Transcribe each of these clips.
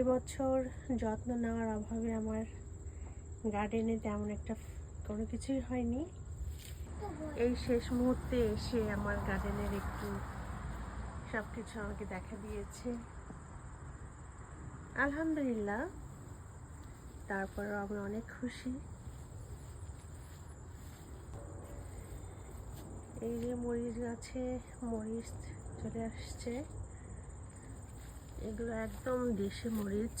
এবছর যত্ন নেওয়ার অভাবে আমার গার্ডেনে তেমন একটা কোনো কিছুই হয়নি। এই শেষ মুহূর্তে এসে আমার গার্ডেনের একটু সব কিছু আমাকে দেখা দিয়েছে। আলহামদুলিল্লাহ, তারপরও আমি অনেক খুশি। এই যে মরিচ গাছে মরিচ চলে আসছে। এগুলো একদম দেশি মরিচ।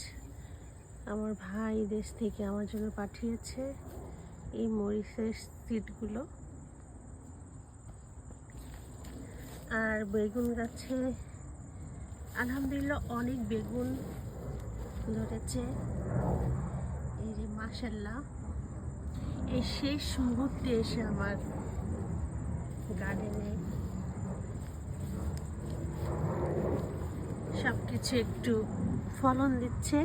আমার ভাই দেশ থেকে আমার জন্য পাঠিয়েছে এই মরিচের সিডগুলো আর বেগুন গাছে আলহামদুলিল্লাহ অনেক বেগুন ধরেছে। এই যে মাসাল্লাহ এই শেষ মুহূর্তে এসে আমার গার্ডেনে সব কিছু একটু ফলন দিচ্ছে।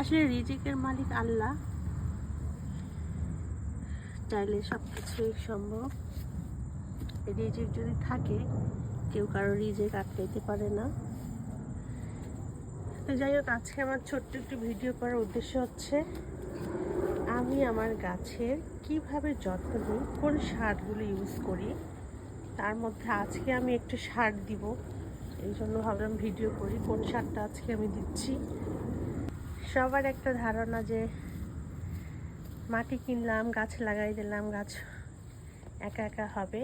আসলে রিজিকের মালিক আল্লাহ। চাইলে সব কিছুই সম্ভব রিজিক যদি থাকে, কেউ কারও রিজিক আটকাইতে পারে না। তো যাই হোক, আজকে আমার ছোট্ট একটু ভিডিও করার উদ্দেশ্য হচ্ছে, আমি আমার গাছের কীভাবে যত্ন নিই, কোন সারগুলো ইউজ করি, তার মধ্যে আজকে আমি একটু সার দিব। এই জন্য ভাবলাম ভিডিও করি। কোন সারটা আজকে আমি দিচ্ছি? সবার একটা ধারণা যে মাটি কিনলাম, গাছ লাগাই দিলাম, গাছ একা একা হবে।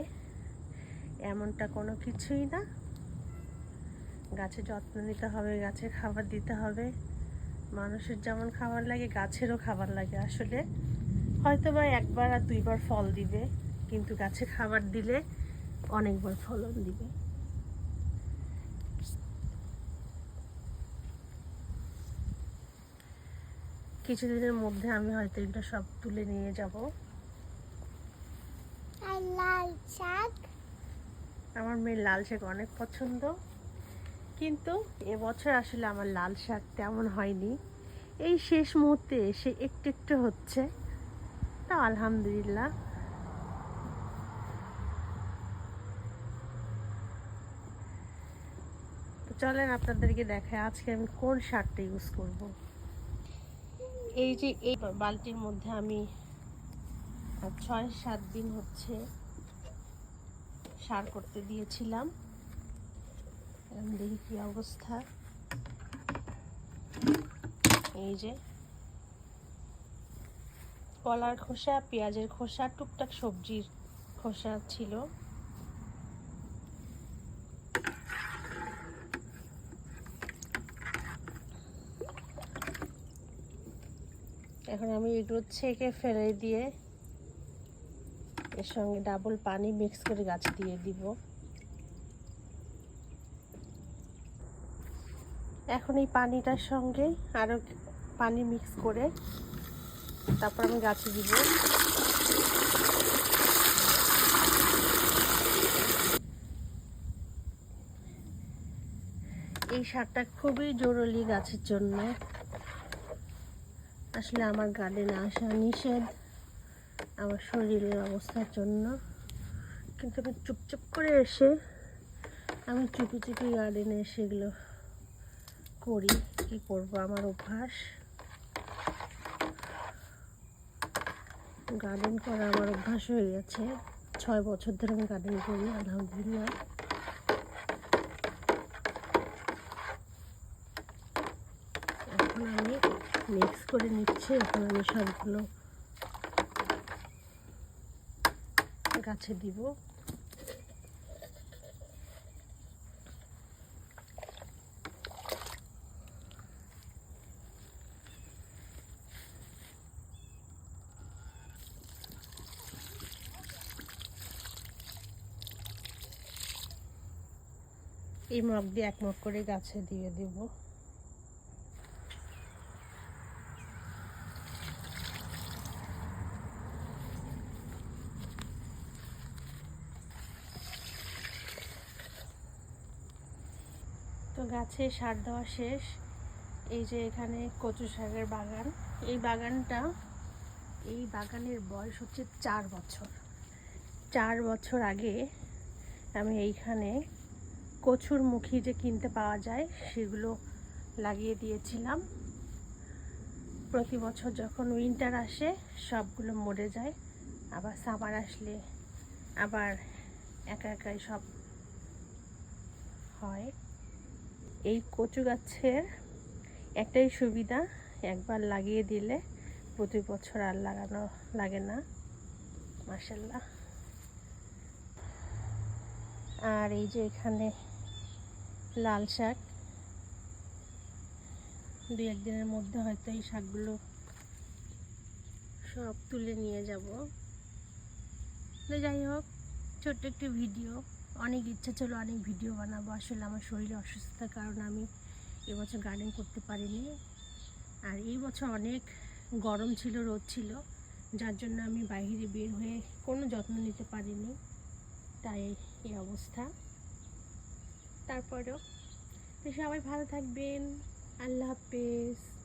এমনটা কোনো কিছুই না। গাছে যত্ন নিতে হবে, গাছে খাবার দিতে হবে। মানুষের যেমন খাবার লাগে, গাছেরও খাবার লাগে আসলে। হয়তো বা একবার আর দুইবার ফল দিবে, কিন্তু গাছে খাবার দিলে অনেকবার ফলন দিবে। কিছুদিনের মধ্যে আমি হয়তো এগুলো সব তুলে নিয়ে যাব। লাল শাক। আমার মেয়ের লাল শাক অনেক পছন্দ। কিন্তু এবছর আসলে আমার লাল শাক তেমন হয়নি। এই শেষ মুহূর্তে এসে একটু একটু হচ্ছে। তা আলহামদুলিল্লাহ। তো চলেন আপনাদেরকে দেখায় আজকে আমি কোন সারটা ইউজ করব। এই যে এই বালতির মধ্যে আমি ছয় সাত দিন হচ্ছে সার করতে দিয়েছিলাম। দেখি কি অবস্থা। এই যে কলার খোসা, পেঁয়াজের খোসা, টুকটাক সবজির খোসা ছিল। এখন আমি এগুলো ছেঁকে ফেলে দিয়ে এর সঙ্গে ডাবল পানি মিক্স করে গাছে দিয়ে দিব। এখন এই পানিটার সঙ্গে আরও পানি মিক্স করে তারপর আমি গাছে দিব। এই সারটা খুবই জরুরি গাছের জন্য। আসলে আমার গার্ডেনে আসা নিষেধ। আমার শরীরের অবস্থার জন্য। কিন্তু আমি চুপচুপ করে এসে, আমি চুপি চুপি গার্ডেনে এসে এগুলো করি। কি করব? আমার অভ্যাস। গার্ডেন করা আমার অভ্যাস হয়ে গেছে। ছয় বছর ধরে আমি গার্ডেন করি, আলহামদুলিল্লাহ। এখন আমি মিক্স করে নিচ্ছি, এখন আমি সবগুলো গাছে দিব। এই মগ দিয়ে এক মগ করে গাছে দিয়ে দিব। গাছে সার দেওয়া শেষ। এই যে এখানে কচু শাকের বাগান। এই বাগানটা, এই বাগানের বয়স হচ্ছে চার বছর। চার বছর আগে আমি এইখানে কচুর মুখী যে কিনতে পাওয়া যায়, সেগুলো লাগিয়ে দিয়েছিলাম। প্রতি বছর যখন উইন্টার আসে, সবগুলো মরে যায়। আবার সামার আসলে আবার একা একাই সব হয়। এই কচু গাছের একটাই সুবিধা, একবার লাগিয়ে দিলে প্রতি বছর আর লাগানো লাগে না। মাসাল্লাহ আর এই যে এখানে লাল শাক। দু একদিনের মধ্যে হয়তো এই শাকগুলো সব তুলে নিয়ে যাব। যাই হোক, ছোট্ট একটি ভিডিও। অনেক ইচ্ছা ছিল, অনেক ভিডিও বানাবো। আসলে আমার শরীরে অসুস্থতার কারণে আমি এবছর গার্ডেন করতে পারিনি। আর এই বছর অনেক গরম ছিল, রোদ ছিল, যার জন্য আমি বাইরে বের হয়ে কোনো যত্ন নিতে পারিনি। তাই এই অবস্থা। তারপরেও তো সবাই ভালো থাকবেন। আল্লাহ হাফেজ।